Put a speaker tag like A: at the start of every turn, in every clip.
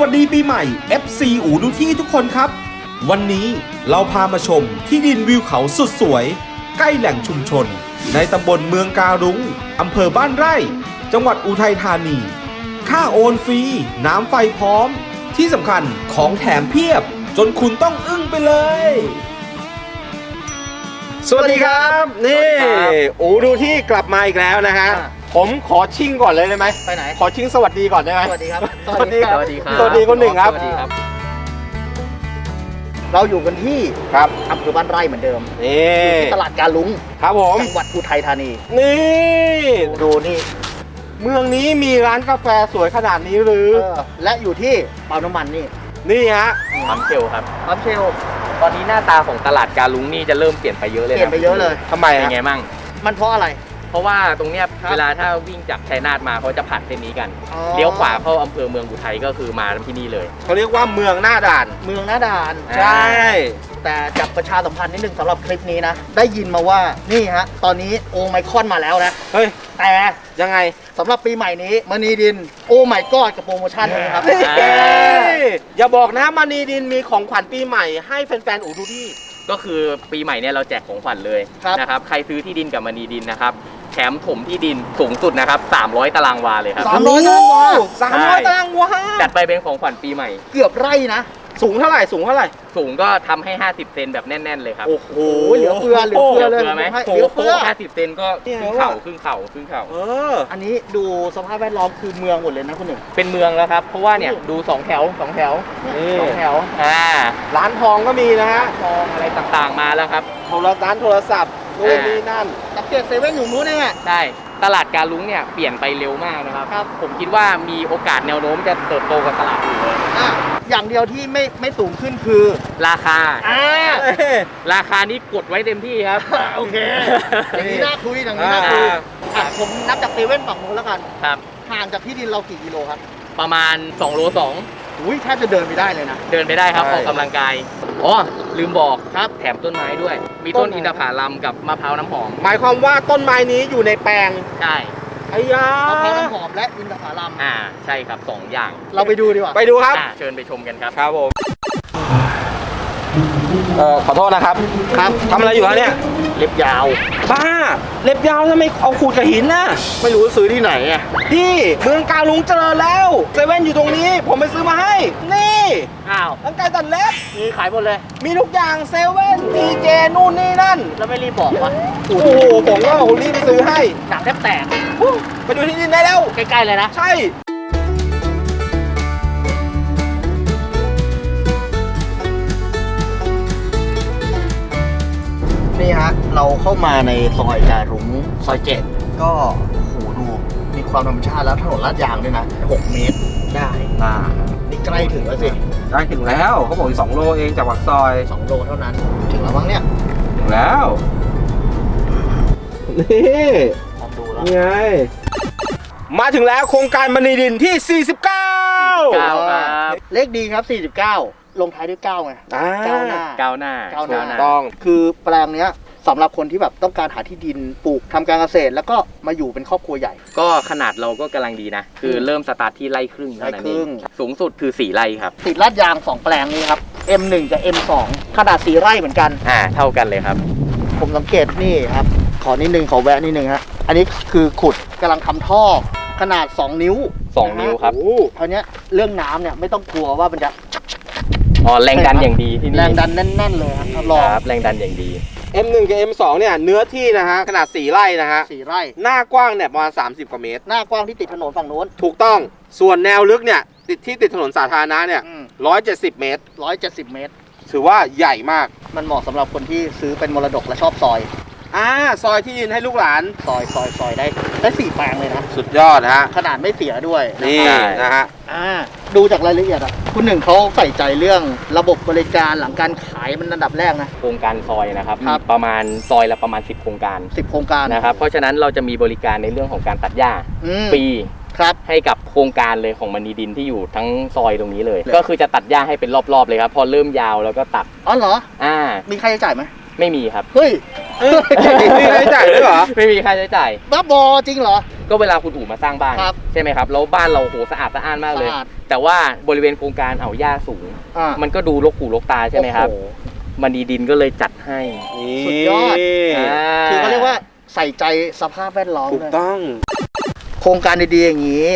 A: วัสดีปีใหม่ FC อูดูที่ทุกคนครับ วันนี้เราพามาชมที่ดินวิวเขาสุดสวย ใกล้แหล่งชุมชน ในตำบลเมืองการุงอำเภอบ้านไร่ จังหวัดอุทัยธานี ค่าโอนฟรี น้ำไฟพร้อม ที่สำคัญของแถมเพียบ จนคุณต้องอึ้งไปเลย สวัสดีครับ นี่
B: สวัสดีครับ
A: อูดูที่กลับมาอีกแล้วนะฮะ
B: อ่า
A: ผมขอชิ่งก่อนเลยได้ไหม
B: ไปไหน
A: ขอชิงสวัสดีก่อนได้ไหม
B: สวัสดีครับ
A: สวัสดีครับ
B: สวัสดีครับ
A: สวัสดีคนหนึ่งครับ
B: สวัสดีครับ เราอยู่กันที่
A: ครับ
B: อำเภอบ้านไร่เหมือนเดิม
A: นี่
B: ที่ตลาดการลุง
A: ครับผม
B: จังหวัดอุทัยธานี
A: นี่
B: ดูนี่
A: เมืองนี้มีร้านกาแฟสวยขนาดนี้หรือ
B: เออและอยู่ที่ปั๊มน้ำมันนี่
A: นี่ฮะ
C: ปั๊มเชลครับ
B: ปั๊มเชล
C: ตอนนี้หน้าตาของตลาดการลุงนี่จะเริ่มเปลี่ยนไปเยอะเลย
B: เปลี่ยนไปเยอะเลย
A: ทำไม
C: เป็น
A: ฮะ
C: ไงมั่ง
B: มันเพราะอะไร
C: เพราะว่าตรงเนี้ย
B: ครับ
C: เวลาถ้าวิ่งจากชัยนาทมาเขาจะผ่านเส้นนี้กัน
B: อ๋อ
C: เลี้ยวขวาเข้าอำเภอเมืองอุทัยก็คือมาที่นี่เลย
A: เขาเรียกว่าเมืองหน้าด่าน
B: เมืองหน้าด่าน
C: อ่า
A: ใช่
B: แต่จับประชาสัมพันธ์นิดนึงสำหรับคลิปนี้นะ ได้ยินมาว่านี่ฮะ ตอนนี้โอไมคอนมาแล้วนะ
A: เฮ้ย
B: แต่
A: ยังไง
B: สำหรับปีใหม่นี้มณีดินโอไมกอดกับโปรโมชั่นนี้ครับ
A: เฮ้ยอย่าบอกนะมานีดินมีของขวัญปีใหม่ให้แฟนๆอูดูที่
C: ก็คือปีใหม่เนี่ยเราแจกของขวัญเลย
B: ครับ
C: นะครับ ใครซื้อที่ดินกับมณีดินนะครับ แถมถมที่ดินสูงสุดนะครับ 300 ตารางวาเลยครับ
B: สามร้อยตารางวา
A: สามร้อย
C: ใช่
A: ตารางวา
C: จัดไปเป็นของขวัญปีใหม่
B: เกือบไร่นะ
A: สูงเท่าไหร่ สูงเท่าไหร่
C: สูงก็ทำให้ 50 เซนแบบแน่น ๆ เลยครับ
A: โอ้โห
B: โอ้ยเหลือเฟือ เหลือเฟือเลย
C: เหลือไหม
B: ให้เหลือเฟือ
C: 50 เซนก็
A: เนี่ย
C: ครึ่งเข่าครึ่งเข่าครึ่งเข่า
A: เออ
B: อันนี้ดูสภาพแวดล้อมคือเมืองหมดเลยนะคุณหนึ่ง
C: เป็นเมืองแล้วครับ เพราะว่าเนี่ยดูสองแถวสองแถว
A: นี่
C: สองแถว อ่า
A: ร้านทองก็มีนะฮะ
C: ทองอะไรต่างๆมาแล้วครับ
A: โทรร้านโทรศัพท์ นู่นนี่นั่น
B: สังเกตเซเว่นอยู่นู้นเองอะ
C: ได้ตลาดการลุงเนี่ยเปลี่ยนไปเร็วมากนะครับ
B: ครับ
C: ผมคิดว่ามีโอกาสแนวโน้มจะเติบโตกว่าตลาดอื่นเลย
B: อะอย่างเดียวที่ไม่ไม่สูงขึ้นคือ
C: ราคา
B: อ่า
C: ราคานี้กดไว้เต็มที่ครับ
B: โอเคอย่างนี้น่าคุยอย่างนี้น่า
A: อ่า
B: คุยอะผมนับจากเซเว่นฝั่งนู้นแล้วกัน
C: ครับ
B: ห่างจากที่ดินเรากี่กิโลครับ
C: ประมาณ2โล2
B: อุ้ยแทบจะเดินไปได้เลยนะ
C: เดินไปได้ครับ
A: ใช่
C: ออกกำลังกาย อ๋อลืมบอกครับแถมต้นไม้ด้วย มี
B: ต้
C: ต้
B: น
C: น
B: อะไร
C: อินทผลัมกับมะพร้าวน้ำหอม
A: หมายความว่าต้นไม้นี้อยู่ในแปลง
C: ใช่
A: ไอ้ยามะ
B: พร้าวน้ำหอมและอินทผลัม
C: อ่าใช่ครับสองอย่าง
B: เราไปดูดีกว่า
A: ไปดูครับ
C: อ่าเชิญไปชมกันครับ
A: ครับผมเอ่อขอโทษนะครับ
B: ครับ
A: ทำอะไรอยู่ฮะเนี่ย
B: เล็บยาว
A: บ้าเล็บยาวทำไมเอาขูดกับหินน่ะ
B: ไม่รู้ซื้อที่ไหนอะ
A: พี่เมืองกาลุงเจริญแล้วเซเว่นอยู่ตรงนี้ ผมไปซื้อมาให้นี่
B: อ้าว
A: ตั้งไกลตัดเล็บ
B: มีขายหมดเลย
A: มีทุกอย่างเซเว่นทีเจนู่นนี่นั่น
B: แล้วไม่รีบบอกวะ
A: โอ้โหผมก็โอ้โหรีบไปซื้อให้
B: หนังแทบแตก
A: ไปดูที่ดินได้แล้ว
B: ใกล้ๆเลยนะ
A: ใช่
B: นี่ฮะ เราเข้ามาในซอยการุ้งซอยเจ็ดก็โอ้โหดูมีความธรรมชาติแล้วถนนลาดยางด้วยนะ 6 เมตร ได้
A: อ่า
B: นี่ใกล้ถึงแล้วสิ
A: ได้ถึงแล้วเขาบอกอีกสองโลเองจากปากซอย
B: 2โลเท่านั้น ถึงแล้วมั้งเนี่ย
A: ถึงแล้วนี่
B: ลองดูแล้ว
A: นี่ไงมาถึงแล้วโครงการมณีดินที่ 49
C: เก้าครับ
B: เลขดีครับ 49 ลงท้ายด้วย9ไง
A: อ่า
B: ก้าวหน้า
C: ก้าวหน้า
B: ก้าวหน้า
A: ต้อง
B: คือแปลงเนี้ย สำหรับคนที่แบบต้องการหาที่ดินปลูกทำการเกษตร แล้วก็มาอยู่เป็นครอบครัวใหญ่
C: ก็ขนาดเราก็กำลังดีนะ คือเริ่มสตาร์ทที่ไร่ครึ่งเท่านั้น
B: ไร่ครึ่
C: เองงสูงสุดคือ 4 ไร่ครับ
B: ติดลาดยาง 2 แปลงนี้ครับ M1 กับ M2 ขนาด 4 ไร่เหมือนกัน
C: อ่าเท่ากันเลยครับ
B: ผมสังเกตนี่ครับขอนิดนึงขอแวะนิดนึงฮะอันนี้คือขุดกำลังทำท่อขนาด 2 นิ้ว
C: 2 นิ้วครับ
A: โอ้
B: คราวเนี้ยเรื่องน้ำเนี่ยไม่ต้องกลัวว่ามันจะ
C: อ๋อแรงดันอย่างดีที่นี่
B: แรงดันแน่นๆเลยครับรับรอง
C: ครับแรงดันอย่างดี
A: M1 กับ M2 เนี่ยเนื้อที่นะฮะขนาด 4 ไร่นะฮะ
B: สี่ไร่
A: หน้ากว้างเนี่ยประมาณ 30 กว่าเมตร
B: หน้ากว้างที่ติดถนนฝั่งโน้น
A: ถูกต้องส่วนแนวลึกเนี่ยติดที่ติดถนนสาธารณะเนี่ย170 เมตร
B: ร้อยเจ็ดสิบเมตร
A: ถือว่าใหญ่มาก
B: มันเหมาะสำหรับคนที่ซื้อเป็นมรดกและชอบซอย
A: อ่าซอยที่ดินให้ลูกหลาน
B: ซอยซอยซอยได้ได้สี่แปลงเลยนะ
A: สุดยอดฮะ
B: ขนาดไม่เสียด้วย
A: นี่
C: ได้
A: นะฮะ
B: อ่าดูจากรายละเอียดอะคุณหนึ่งเขาใส่ใจเรื่องระบบบริการหลังการขายมันอันดับแรกนะ
C: โครงการซอยนะครับ
B: ครับ
C: มีประมาณซอยละประมาณ 10 โครงการ
B: สิบโครงการ
C: นะครับ เพราะฉะนั้นเราจะมีบริการในเรื่องของการตัดหญ้า
B: อืม
C: ฟรี
B: ครับ
C: ให้กับโครงการเลยของมณีดินที่อยู่ทั้งซอยตรงนี้เลย
B: เลย
C: ก็คือจะตัดหญ้าให้เป็นรอบๆเลยครับ พอเริ่มยาวแล้วก็ตัด
B: อ๋อเหรอ
C: อ่า
B: มีค่าใช้จ่ายไหม
C: ไม่มีครับ
B: เฮ้ย
A: เอ้ยมีค่าใช้จ่ายด้วยเหรอ
C: ไม่มีค่าใช้จ่าย
B: บ้าบอจริงเหรอ
C: ก็เวลาคุณอู่มาสร้างบ้าน
B: ครับ
C: ใช่ไหมครับแล้วบ้านเราโหสะอาดสะอ้านมากเลย
B: สะอาด
C: แต่ว่าบริเวณโครงการเอาหญ้าสูง
B: อ่า
C: มันก็ดูรกหูรกตาใช่ไหมครับ
B: โอ้โมั
C: นดีดินก็เลยจัดให้
B: สุดยอด
C: อ่า
B: คือเขาเรียกว่าใส่ใจสภาพแวดล้อม
A: ถูก
B: ด้วย
A: ต้อง
B: โครงการดีๆอย่างนี้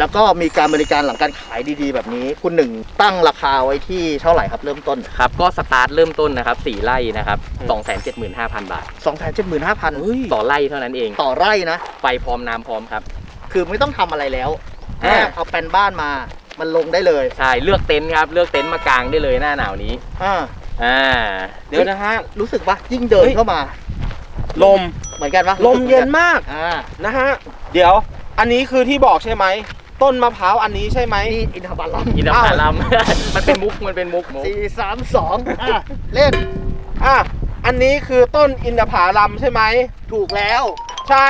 B: แล้วก็มีการบริการหลังการขายดีๆ แบบนี้ คุณหนึ่งตั้งราคาไว้ที่เท่าไหร่ครับเริ่มต้น
C: ครับ ก็สตาร์ทเริ่มต้นนะครับสี่ไร่นะครับ
A: อืม
C: 275,000 บาท
B: 2 7 5 0 0 0
C: ต่อไร่เท่านั้นเอง
B: ต่อไร่นะ
C: ไฟพร้อมน้ำพร้อมครับ
B: คือไม่ต้องทำอะไรแล้ว
C: อ่า
B: แค่เอาแปลนบ้านมา มันลงได้เลย
C: ใช่ เลือกเต็นท์ครับ เลือกเต็นท์มากางได้เลยหน้าหนาวนี้
B: อ่า
C: อ่า
A: เดี๋ยวนะฮะ
B: รู้สึกว่ายิ่งเดิน
A: เฮ้ย
B: เข้ามา
A: ลม
B: เหมือนกันปะ
A: ลมเย็นมาก
B: อ่า
A: นะฮะ เดี๋ยว อันนี้คือที่บอกใช่ไหม ต้นมะพร้าวอันนี้ใช่ไหม
B: นี่อินทผลัม
C: อินทผลัมมันเป็นมุกมันเป็นมุกมุก
B: สี่สามสองอะเล่น
A: อะอันนี้คือต้นอินทผลัมใช่ไหม
B: ถูกแล้ว
A: ใช่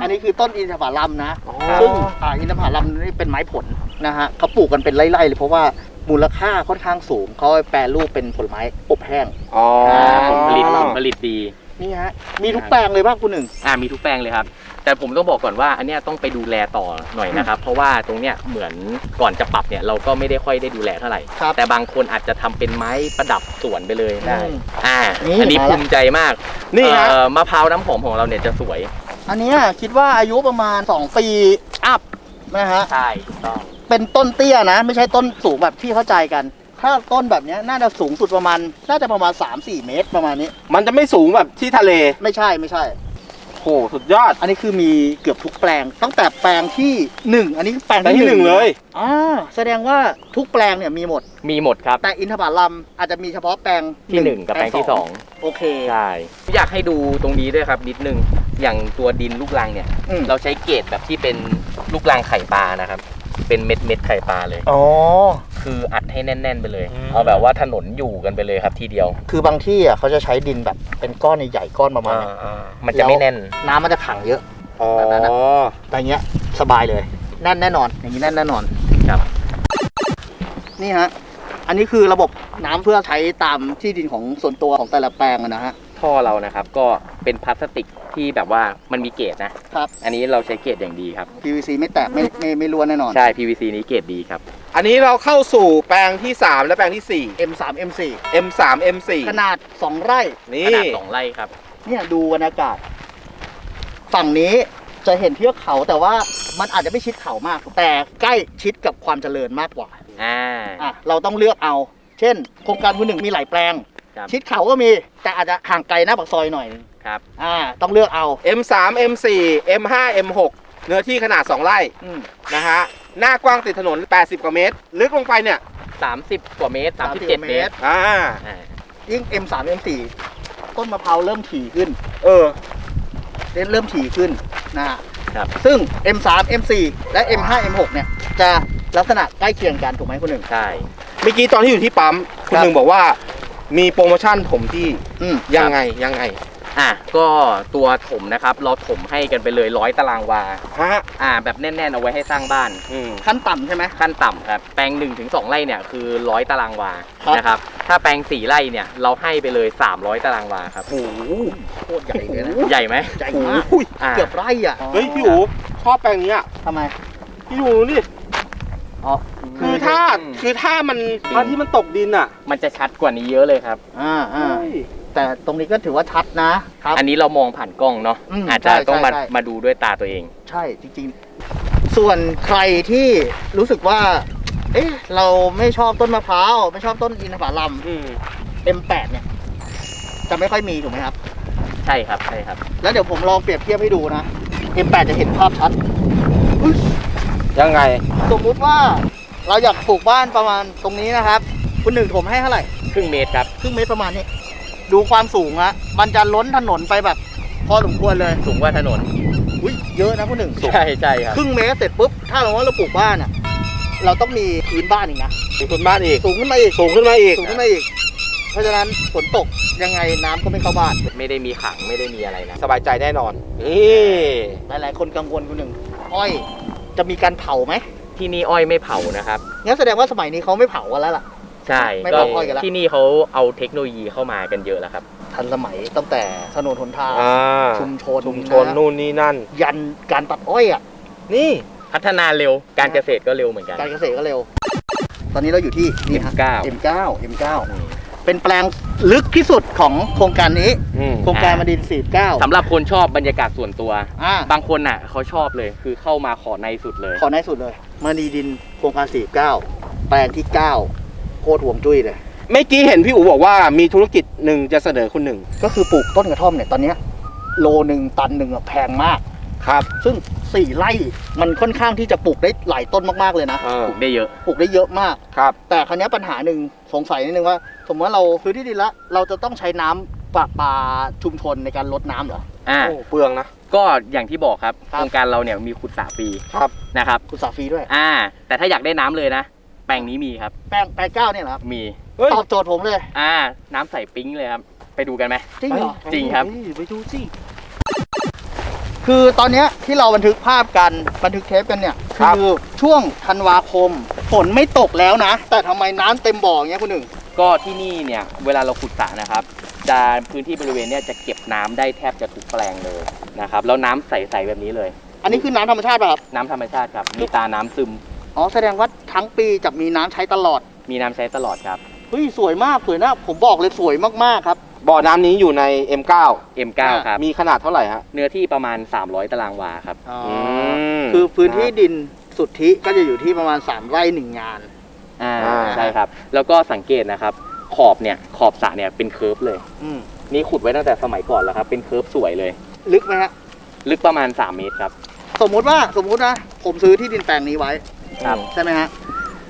B: อันนี้คือต้นอินทผลัมนะ
A: อ๋อ
B: ซึ่งอ่าอินทผลัมนี่เป็นไม้ผลนะฮะเขาปลูกกันเป็นไร่ๆเลยเพราะว่ามูลค่าค่อนข้างสูงเขาแปรรูปเป็นผลไม้อบแห้ง
A: อ๋อ
C: อ่าผลผลิตผลผลิตดี
B: นี่ฮะ มีทุกแปลงเลยป่ะคุณหนึ่ง
C: อ่ามีทุกแปลงเลยครับ แต่ผมต้องบอกก่อนว่าอันเนี้ยต้องไปดูแลต่อหน่อยนะครับ เพราะว่าตรงเนี้ยเหมือนก่อนจะปรับเนี่ยเราก็ไม่ได้ค่อยได้ดูแลเท่าไหร่
B: ครับ
C: แต่บางคนอาจจะทำเป็นไม้ประดับสวนไปเลยได้
B: อืม
C: อ่า
B: นี่
C: อันนี้
B: มาละ
C: ภูมิใจมาก
A: นี่ฮะ
C: เอ่อมะพร้าวน้ำหอมของเราเนี่ยจะสวย
B: อันเนี้ยคิดว่าอายุประมาณ 2 ปีอัพนะฮะ
C: ใช่ถูกต้อง
B: เป็นต้นเตี้ยนะ ไม่ใช่ต้นสูงแบบที่เข้าใจกัน ถ้าต้นแบบเนี้ยน่าจะสูงสุดประมาณ น่าจะประมาณ 3-4 เมตรประมาณนี้
A: มันจะไม่สูงแบบที่ทะเล
B: ไม่ใช่ไม่ใช่
A: โห สุดยอด
B: อันนี้คือมีเกือบทุกแปลง ตั้งแต่แปลงที่ 1 อันนี้แปลง
A: แต่
B: ที่
A: ที่หนึ่งเลย
B: อ่าแสดงว่าทุกแปลงเนี่ยมีหมด
C: มีหมดครับ
B: แต่อินทผลัมอาจจะมีเฉพาะแปลง
C: ที่หนึ่งกับแปลงที่สอง
B: โอเค
C: ใช่อยากให้ดูตรงนี้ด้วยครับนิดนึง อย่างตัวดินลูกรังเนี่ย
B: อืม
C: เราใช้เกรดแบบที่เป็นลูกรังไข่ปลานะครับ เป็นเม็ดเม็ดๆไข่ปลาเลย
B: อ๋อ
C: คืออัดให้แน่น ๆ ไปเลย
A: อืม
C: เอาแบบว่าถนนอยู่กันไปเลยครับทีเดียว
B: คือบางที่อะเขาจะใช้ดินแบบเป็นก้อนใหญ่ๆก้อนประมาณเนี้ย
C: มันจะไม่แน่น
B: น้ำมันจะขังเยอะ
A: อ๋อ
B: แบบนั้นอะ แต่อย่างเงี้ยสบายเลยแน่นแน่นอน อย่างนี้แน่นแน่นอน
C: ครับ
B: นี่ฮะอันนี้คือระบบน้ำเพื่อใช้ตามที่ดินของส่วนตัวของแต่ละแปลงอะนะฮะ
C: ท่อเรานะครับ ก็เป็นพลาสติกที่แบบว่ามันมีเกรดนะ
B: ครับ
C: อันนี้เราใช้เกรดอย่างดีครับ
B: PVC ไม่แตกไม่ไม่ไม่รั่วแน่นอน
C: ใช่ PVC นี้เกรดดีครับ
A: อันนี้เราเข้าสู่แปลงที่ 3 และแปลงที่
B: M3 M4
A: 4 M3 M4
B: ขนาด 2 ไร่
A: นี่
C: ขนาดสองไร่ครับ
B: เนี่ยดูบรรยากาศ ฝั่งนี้จะเห็นเทือกเขาแต่ว่ามันอาจจะไม่ชิดเขามาก แต่ใกล้ชิดกับความเจริญมากกว่า
C: อ่า
B: อะเราต้องเลือกเอา เช่น โครงการคุณหนึ่งมีหลายแปลง
C: ครับ
B: ชิดเขาก็มี แต่อาจจะห่างไกลหน้าปากซอยหน่อยนึง
C: ครับ
B: อ่า ต้องเลือกเอา
A: M3 M4 M5 M6 เนื้อที่ขนาด 2 ไร่
B: อืม
A: นะฮะ หน้ากว้างติดถนน 80 กว่าเมตร ลึกลงไปเนี่ย
C: 30 กว่าเมตร 37
B: 30
C: เมตร
A: อ่า
C: อ่า
B: ยิ่ง M3 M4 ต้นมะพร้าวเริ่มถี่ขึ้น
A: เออ
B: เริ่มถี่ขึ้นนะฮะ
C: ครับ
B: ซึ่ง M3 M4 และ M5 M6 เนี่ยจะลักษณะใกล้เคียงกันถูกไหมคุณหนึ่ง
C: ใช่
A: เมื่อกี้ตอนที่อยู่ที่ปั๊มคุณ
B: ครับ
A: หนึ่งบอกว่า มีโปรโมชั่นถมที่
B: อืม
A: ยังไงยังไง
C: อะก็ตัวถมนะครับ เราถมให้กันไปเลยร้อยตารางวา
A: ฮะ
C: อ่า แบบแน่นๆเอาไว้ให้สร้างบ้าน
A: อืม
B: ขั้นต่ำใช่ไหม
C: ขั้นต่ำครับแปลง1นถึงสไร่เนี่ยคือร้อยตารางวา
B: ครับ
C: นะครับถ้าแปลง 4 ไร่เนี่ยเราให้ไปเลย 300 ตารางวาครับ
A: โอ้โห
B: โคตรใหญ่เลยนะ
C: ใหญ่ไหม
B: ใหญ่มาก
A: โอ้ย
C: อ่า
B: เกือบไร่อะ
A: เฮ้ยพี่อู๋ชอบแปลงนี้อะ
B: ทำไม
A: พี่อู๋นี่
B: อ๋อ
A: คือถ้าคือถ้ามันถ้าที่มันตกดินอะ
C: มันจะชัดกว่านี้เยอะเลยครับ
B: อ่าอ่า
A: เฮ้ย
B: แต่ตรงนี้ก็ถือว่าชัดนะครับ
C: อันนี้เรามองผ่านกล้องเนาะ
B: อืม
C: อาจจะ
B: ใช่
C: ต้องมา
B: ใช่ใช่
C: มาดูด้วยตาตัวเอง
B: ใช่จริงๆ ส่วนใครที่รู้สึกว่า เอ๊ะเราไม่ชอบต้นมะพร้าวไม่ชอบต้นอินทผลัม
A: อืม
B: M8 เนี่ย จะไม่ค่อยมีถูกไหมครับ
C: ใช่ครับใช่ครับ
B: แล้วเดี๋ยวผมลองเปรียบเทียบให้ดูนะ M8 จะเห็นภาพชัดอุ๊ย
A: ยังไง
B: สมมุติว่าเราอยากปลูกบ้านประมาณตรงนี้นะครับ คุณหนึ่งถมให้เท่าไหร่
C: ครึ่งเมตรครับ
B: ครึ่งเมตรประมาณนี้ ดูความสูงอะมันจะล้นถนนไปแบบพอสมควรเลย
C: สูงกว่าถนน
B: อุ้ยเยอะนะคุณหนึ่ง
C: ใช่ใช่ครับ
B: ครึ่งเมตรเสร็จปุ๊บถ้าเราว่าเราปลูกบ้านอะเราต้องมีพื้นบ้านอีกนะ
A: มีคนบ้านอีก
B: สูงขึ้นมาอีก
A: สูงขึ้นมาอีก
B: สูงขึ้นมาอีก เพราะฉะนั้นฝนตกยังไงน้ำก็ไม่เข้าบ้าน
C: ไม่ได้มีขังไม่ได้มีอะไรนะ
A: สบายใจแน่นอนนี่
B: หลายๆ คนกังวลคุณหนึ่งอ้อยจะมีการเผาไหม
C: ที่นี่อ้อยไม่เผานะครับ
B: งั้นแสดงว่าสมัยนี้เขาไม่เผากันแล้วล่ะ
C: ใช่
B: ไม่
C: ก็
B: เผาอ้อยกันละ
C: ที่นี่เขาเอาเทคโนโลยีเข้ามากันเยอะแล้วครับ
B: ททันสมัยตั้งแต่ถนนหนทาง
D: อ่า
B: ชุมชน
D: ชุมชนะนู่นนี่นั่น
B: ยันการตัดอ้อยอะ
D: นี่
C: พัฒนาเร็วการเกษตรก็เร็วเหมือนกัน
B: การเกษตรก็เร็ว ตอนนี้เราอยู่ที่นี่ฮะ
C: M9
B: M9 M9 เป็นแปลงลึกที่สุดของโครงการนี้
D: อืม
B: โครงการ
C: อ่า
B: มาดิน49
C: สำหรับคนชอบบรรยากาศส่วนตัว
B: อ่า
C: บางคนน่ะเขาชอบเลยคือเข้ามาขอในสุดเลย
B: ขอในสุดเลยมาดีดินโครงการ49แปลงที่9โคตรห่วงจุ้ยเลย
D: เมื่อกี้เห็นพี่อู๋บอกว่ามีธุรกิจหนึ่งจะเสนอคุณหนึ่ง
B: ก็คือปลูกต้นกระท่อมเนี่ยตอนเนี้ยโลหนึ่งตันหนึ่งอะแพงมาก
D: ครับ
B: ซึ่ง4ไร่มันค่อนข้างที่จะปลูกได้หลายต้นมากๆเลยนะ
D: เออ
C: ปลูกได้เยอะ
B: ปลูกได้เยอะมาก
D: ครับ
B: แต่ครั้นี้ยปัญหาหนึ่งสงสัยนิดนึงว่า สมมติว่าเราซื้อที่ดินละเราจะต้องใช้น้ำประปาชุมชนในการลดน้ำเหรอ
C: อ่า
D: โอ้เปลืองนะ
C: ก็อย่างที่บอกครับ
B: ค
C: โครับรงการเราเนี่ยมีขุดสระฟรี
D: ครับ
C: นะครับ
B: คุณสาฟรีด้วย
C: อ่า แต่ถ้าอยากได้น้ำเลยนะ แปลงนี้มีครับ
B: แป้งแป้งเก้าเนี่ยเหรอครับ
C: มี
D: เฮ้ย
B: ตอบโจทย์ผมเลย
C: อ่า น้ำใสปิ๊งเลยครับ ไปดูกันไหม
B: จริงเหรอ
C: จริงครับ
D: ไปดูสิ
B: คือตอนเนี้ยที่เราบันทึกภาพกันบันทึกเทปกันเนี่ย
D: ครับ
B: คือช่วงธันวาคมฝนไม่ตกแล้วนะ แต่ทำไมน้ำเต็มบ่ออย่างเงี้ยคุณหนึ่ง
C: ก็ที่นี่เนี่ยเวลาเราขุดสระนะครับจะพื้นที่บริเวณเนี่ยจะเก็บน้ำได้แทบจะทุกแปลงเลยนะครับแล้วน้ำใสๆแบบนี้เลย
B: อันนี้คือน้ำธรรมชาติป่ะครับ
C: น้ำธรรมชาติครับ มีตาน้ำซึม
B: อ๋อแสดงว่าทั้งปีจะมีน้ำใช้ตลอด
C: มีน้ำใช้ตลอดครับ
B: เฮ้ยสวยมากสวยนะผมบอกเลยสวยมากๆครับ
D: บ่อน้ำนี้อยู่ใน M9
C: M9 ครับ
D: มีขนาดเท่าไหร่ฮะ
C: เนื้อที่ประมาณ 300 ตารางวาครับ
D: ม
B: คือพื้นที่ดินสุทธิก็จะอยู่ที่ประมาณ 3 ไร่หนึ่งงาน
C: อ่า
D: อ่า
C: ใช่ครับ แล้วก็สังเกตนะครับ ขอบเนี่ย ขอบสระเนี่ยเป็นเคิร์ฟเลย
B: อืม
C: นี่ขุดไว้ตั้งแต่สมัยก่อนแล้วครับ เป็นเคิร์ฟสวยเลย
B: ลึกไหมฮะ
C: ลึกประมาณ 3 เมตรครับ
B: สมมุติว่าสมมุตินะ ผมซื้อที่ดินแปลงนี้ไว้
C: ครับ
B: ใช่ไหมฮะ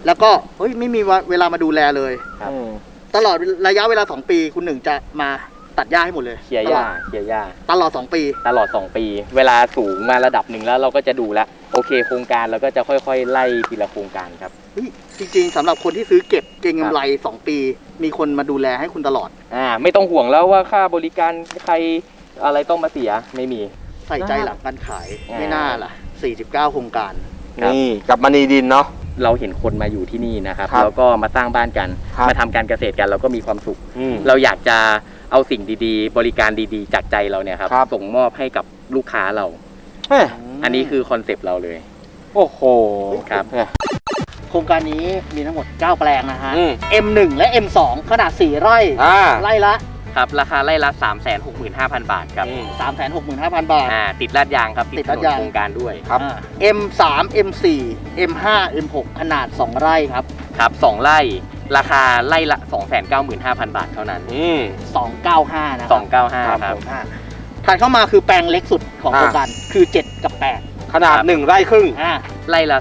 B: แล้วก็เฮ้ยไม่มีเวลามาดูแลเลย
C: ครับ
D: อืม
B: ตลอดระยะเวลา 2 ปีคุณหนึ่งจะมาตัดหญ้าให้หมดเลย
C: เคลียร์หญ้าเคลียร์หญ้า
B: ตลอด 2 ปี
C: ตลอด 2 ปี เวลาสูงมาระดับหนึ่งแล้วเราก็จะดูแล้ว โอเคโครงการเราก็จะค่อยๆ ไล่ทีละโครงการครับ
B: เฮ้ยจริงๆสำหรับคนที่ซื้อเก็บเก็งกำไร 2 ปี มีคนมาดูแลให้คุณตลอด
C: อ่า ไม่ต้องห่วงแล้วว่าค่าบริการใครอะไรต้องมาเสียไม่มี
B: ใส่ใจหลังการขาย
C: อ่า
B: ไม่น่าล่ะ 49 โครงการ
C: ครับ
D: นี่กับมณีดินเนาะ
C: เราเห็นคนมาอยู่ที่นี่นะครับ
D: ครับ
C: แล้วก็มาสร้างบ้านกัน
D: ครับ
C: มาทำการเกษตรกันเราก็มีความสุข
D: อืม
C: เราอยากจะเอาสิ่งดีๆ บริการดีๆ จากใจเราเนี่ยครับ
D: ครับ
C: ส่งมอบให้กับลูกค้าเรา
D: เฮ้ย
C: อันนี้คือคอนเซปต์เราเลย
D: โอ้โห
C: ครับ
D: เนี่ย
B: โครงการนี้มีทั้งหมด 9 แปลงนะฮะ
D: อืม
B: M1 และ M2 ขนาด 4 ไร่
D: อ่า
B: ไร่ละ
C: ครับ ราคาไร่ละ 3 6 5 0 0 0 บาทครับ
D: อืม
B: 365,000บาท
C: อ่าติดลาดยางครับ
B: ติด
C: ถ
B: ลาด
C: นน
B: ยาง
C: โครงการด้วย
D: ครับ
B: อ่า M3 M4 M5 M6 ขนาด 2 ไร่ครับ
C: ครับสองไร่ราคาไร่ละ 295,000 บาทเท่านั้น
D: อืม
B: 295 นะครับ
C: 295 ครับ
B: อ่าถัดเข้ามาคือแปลงเล็กสุดของ
D: อ่า
B: โครงการคือ 7 กับ
D: ขนาด
C: ครับ
D: หนึ่งไร่ครึ่ง
B: 8อ่า
C: ไร่ละ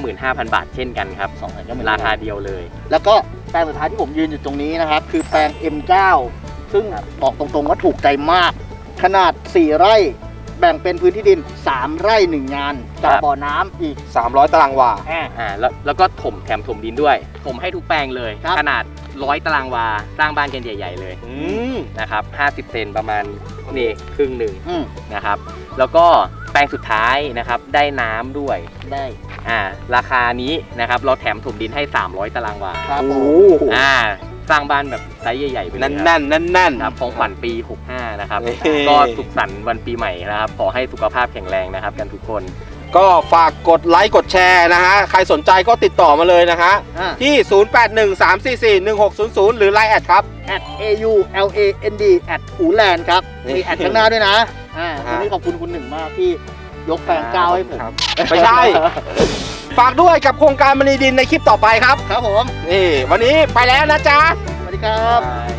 C: 295,000 บาทเช่นกันครับ
B: สองแสนก็ไม่
C: ราคาเดียวเลย
B: แล้วก็แปลงสุดท้ายที่ผมยืนอยู่ตรงนี้นะครับ คือแปลง M9 ซึ่งบอกตรงๆว่าถูกใจมาก ขนาด 4 ไร่แบ่งเป็นพื้นที่ดิน 3 ไร่ 1 งานกับ
C: ครับ
B: บ่อน้ำอีก
D: 300 ตารางวา
B: อ่า
C: อ่าแล้วแล้วก็ถมแถมถมดินด้วยถมให้ทุกแปลงเลย
B: ครับ
C: ขนาดร้อยตารางวาสร้างบ้านกันใหญ่ ๆ เลย
D: อืม
C: นะครับ 50 เซนประมาณนี่ครึ่งหนึ่ง
B: อืม
C: นะครับ แล้วก็แปลงสุดท้ายนะครับได้น้ำด้วย
B: ได้
C: อ่าราคานี้นะครับเราแถมถมดินให้ 300 ตารางวา
B: ครับ
D: โอ้
B: ผ
D: โห
B: ม
C: อ่า สร้างบ้านแบบไซส์ใหญ่ๆไปเลย
D: แน่น
C: ครับ
D: แน่นแน่นแน่น
C: ครับของขวัญปี 65 นะครับ
D: นี่
C: ก็สุขสันต์วันปีใหม่นะครับ ขอให้สุขภาพแข็งแรงนะครับ กันทุกคน
D: ก็ฝากกดไลค์กดแชร์นะฮะ ใครสนใจก็ติดต่อมาเลยนะฮะ
B: อ่า
D: ที่ 0813441600 หรือ Line แอดครับ
B: at au l a n d at หูแลนด์ครับ
D: นี่
B: มีแอดข้างหน้าด้วยนะอ่า
D: ฮะ
B: วันนี้ขอบคุณคุณหนึ่งมากที่ยกแปลงก้าวให้ผม
D: ครับไม่ใช่ ฝากด้วยกับโครงการมณีดินในคลิปต่อไปครับ
B: ครับผม
D: นี่ วันนี้ไปแล้วนะจ๊ะ
B: สวัสดีครับ
C: Bye.